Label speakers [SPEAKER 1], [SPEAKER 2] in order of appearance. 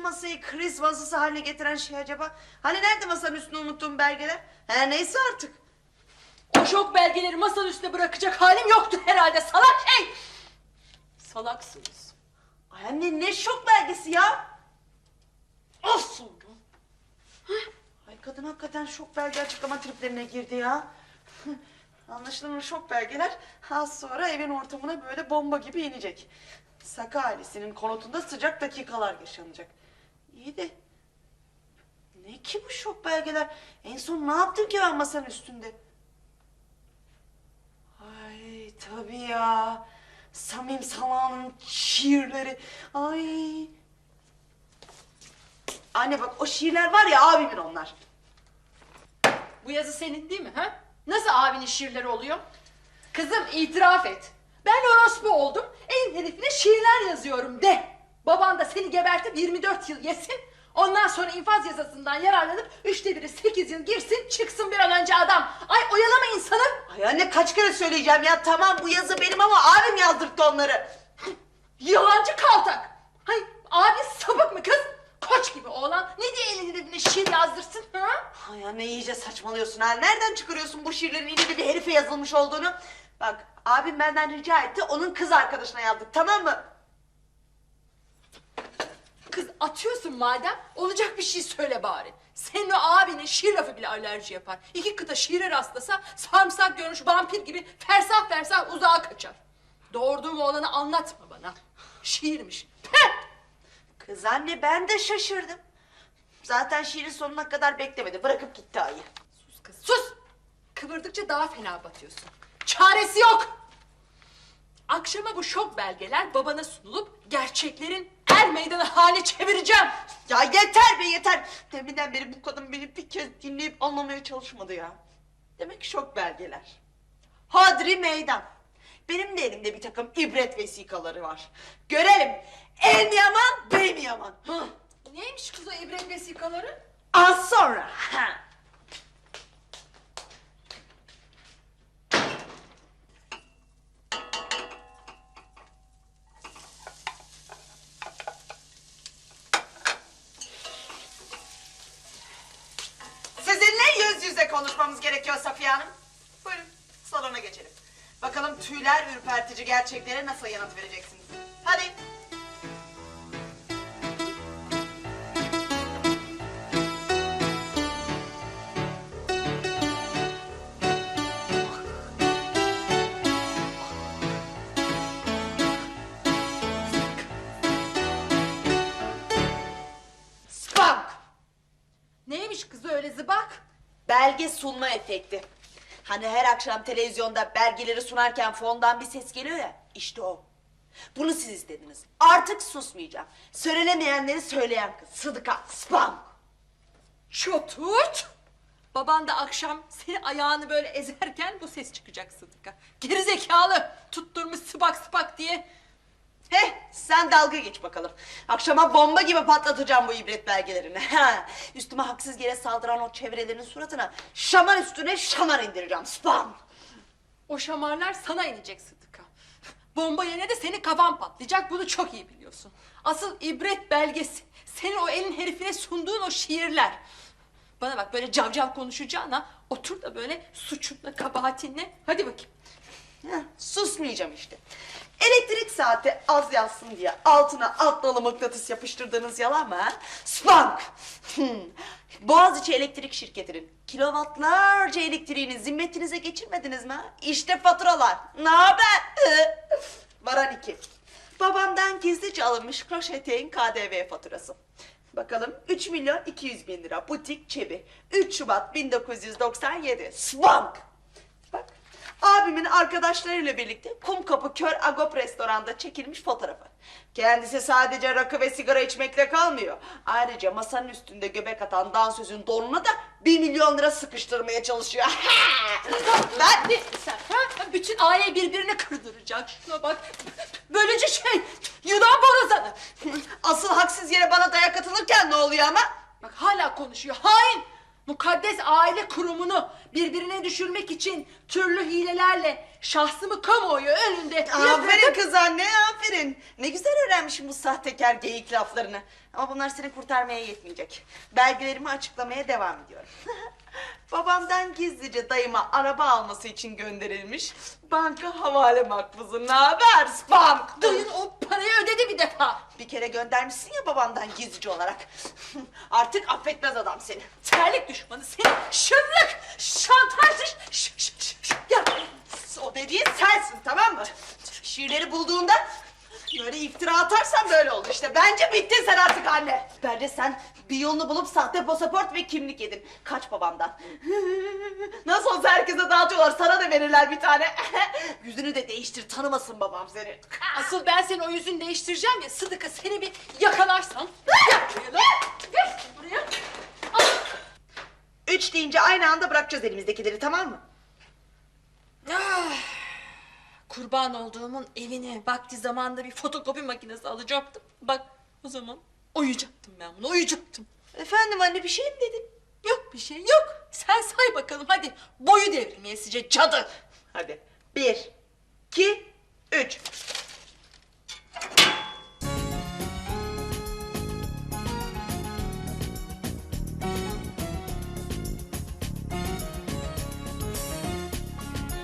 [SPEAKER 1] masayı kriz masası haline getiren şey acaba? Hani nerede masanın üstünde unuttuğum belgeler? Her neyse artık.
[SPEAKER 2] O şok belgeleri masanın üstüne bırakacak halim yoktu herhalde salak şey. Salaksınız.
[SPEAKER 1] Ay anne ne şok belgesi ya?
[SPEAKER 2] Of sonra.
[SPEAKER 1] Ay kadın hakikaten şok belge açıklama triplerine girdi ya. Anlaşılan şok belgeler az sonra evin ortamına böyle bomba gibi inecek. Saka ailesinin konutunda sıcak dakikalar yaşanacak. İyi de ne ki bu şok belgeler? En son ne yaptım ki ben masanın üstünde? Ay tabii ya. Samim Salah'ın şiirleri. Ay. Anne bak o şiirler var ya abimin onlar.
[SPEAKER 2] Bu yazı senin değil mi ha? Nasıl abinin şiirleri oluyor? Kızım itiraf et. Ben orospu oldum. En herifine şiirler yazıyorum de. Baban da seni gebertip 24 yıl yesin. Ondan sonra infaz yasasından yararlanıp üçte biri 8 yıl girsin çıksın bir an önce adam. Ay oyalama insanı.
[SPEAKER 1] Ay anne kaç kere söyleyeceğim ya tamam bu yazı benim ama abim yazdırttı onları.
[SPEAKER 2] Yalancı kaltak. Hay abi sapık mı kız? Koç gibi oğlan ne diye elini dibine şiir yazdırsın ha?
[SPEAKER 1] Ay anne iyice saçmalıyorsun ha. Nereden çıkarıyorsun bu şiirlerin ileri bir herife yazılmış olduğunu? Bak abim benden rica etti onun kız arkadaşına yazdık tamam mı?
[SPEAKER 2] Kız atıyorsun madem olacak bir şey söyle bari. Senin o abinin şiir lafı bile alerji yapar. İki kıta şiire rastlasa sarımsak görmüş vampir gibi fersah fersah uzağa kaçar. Doğurduğum oğlanı anlatma bana. Şiirmiş. Peh!
[SPEAKER 1] Kız anne ben de şaşırdım. Zaten şiirin sonuna kadar beklemedi. Bırakıp gitti ayı.
[SPEAKER 2] Sus kız sus. Kıvırdıkça daha fena batıyorsun. Çaresi yok. Akşama bu şok belgeler babana sunulup gerçeklerin er meydanı hale çevireceğim.
[SPEAKER 1] Ya yeter be yeter. Deminden beri bu kadın beni bir kez dinleyip anlamaya çalışmadı ya. Demek ki şok belgeler. Hadri meydan. Benim de elimde bir takım ibret vesikaları var. Görelim. El mi yaman, bey mi yaman? Hı.
[SPEAKER 2] Neymiş kız o ibret vesikaları?
[SPEAKER 1] Az sonra. Ha. Konuşmamız gerekiyor Safiye Hanım. Buyurun salona geçelim. Bakalım tüyler ürpertici gerçeklere nasıl yanıt vereceksiniz. Hadi. Spank.
[SPEAKER 2] Neymiş kız öyle zıbak?
[SPEAKER 1] Belge sunma efekti. Hani her akşam televizyonda belgeleri sunarken fondan bir ses geliyor ya. İşte o. Bunu siz istediniz. Artık susmayacağım. Söylenemeyenleri söyleyen kız. Sıdıka. Spam.
[SPEAKER 2] Çoturt! Baban da akşam seni ayağını böyle ezerken bu ses çıkacak Sıdık'a. Gerizekalı! Tutturmuş sıbak sıbak diye.
[SPEAKER 1] Heh sen dalga geç bakalım. Akşama bomba gibi patlatacağım bu ibret belgelerini. Üstüme haksız yere saldıran o çevrelerin suratına şamar üstüne şamar indireceğim. Spam.
[SPEAKER 2] O şamarlar sana inecek Sıdık'a. Bomba yerine de senin kafan patlayacak bunu çok iyi biliyorsun. Asıl ibret belgesi senin o elin herifine sunduğun o şiirler. Bana bak böyle cavcav konuşacağına otur da böyle suçunla kabahatinle hadi bakayım.
[SPEAKER 1] Susmayacağım işte. Elektrik saati az yansın diye altına alt nolu mıknatıs yapıştırdığınız yalan mı ha? Spank! Boğaziçi Elektrik Şirketi'nin kilovatlarca elektriğini zimmetinize geçirmediniz mi? İşte faturalar. Ne haber? Varan iki. Babamdan gizlice alınmış kroş eteğin KDV faturası. Bakalım 3 milyon 200 bin lira butik çebi. 3 Şubat 1997. Spank! Bak abimin arkadaşlarıyla birlikte Kumkapı Kör Agop restoranda çekilmiş fotoğrafı. Kendisi sadece rakı ve sigara içmekle kalmıyor. Ayrıca masanın üstünde göbek atan dansözün donuna da 1 milyon lira sıkıştırmaya çalışıyor. ben
[SPEAKER 2] Ne sen ha? Bütün aile birbirini kırdıracak. Şuna bak. Böylece şey Yunan borazanı.
[SPEAKER 1] asıl haksız yere bana dayak atılırken ne oluyor ama?
[SPEAKER 2] Bak hala konuşuyor. Hain! Mukaddes aile kurumunu birbirine düşürmek için türlü hilelerle şahsımı kamuoyu önünde
[SPEAKER 1] Aferin kız anne aferin. Ne güzel öğrenmişim bu sahtekar geyik laflarını. Ama bunlar seni kurtarmaya yetmeyecek. Belgelerimi açıklamaya devam ediyorum. Babamdan gizlice dayıma araba alması için gönderilmiş banka havale makbuzu. Ne haber spam?
[SPEAKER 2] Dayın o defa.
[SPEAKER 1] Bir kere göndermişsin ya babamdan gizlice olarak. Artık affetmez adam seni.
[SPEAKER 2] Terlik düşmanı seni şırlık, şantajcı, ş- ş- ş-
[SPEAKER 1] Ya o dediğin sensin tamam mı? Şiirleri bulduğunda böyle iftira atarsan böyle olur işte. Bence bittin sen artık anne. Bence sen bir yolunu bulup sahte pasaport ve kimlik yedin. Kaç babamdan. Nasıl olsa herkese dağıtıyorlar. Sana da verirler bir tane. Yüzünü de değiştir tanımasın babam seni.
[SPEAKER 2] Asıl ben senin o yüzünü değiştireceğim ya Sıdıka seni bir yakalarsam. Gel buraya lan. Gel buraya. Al.
[SPEAKER 1] Üç deyince aynı anda bırakacağız elimizdekileri tamam mı?
[SPEAKER 2] Ah, Kurban olduğumun evine vakti zamanda bir fotokopi makinesi alacaktım. Bak o zaman uyuyacaktım ben bunu uyuyacaktım.
[SPEAKER 1] Efendim anne bir şey mi dedin?
[SPEAKER 2] Yok bir şey yok. Sen say bakalım hadi. Boyu devrilmeyesice cadı.
[SPEAKER 1] Hadi. Bir, iki, üç.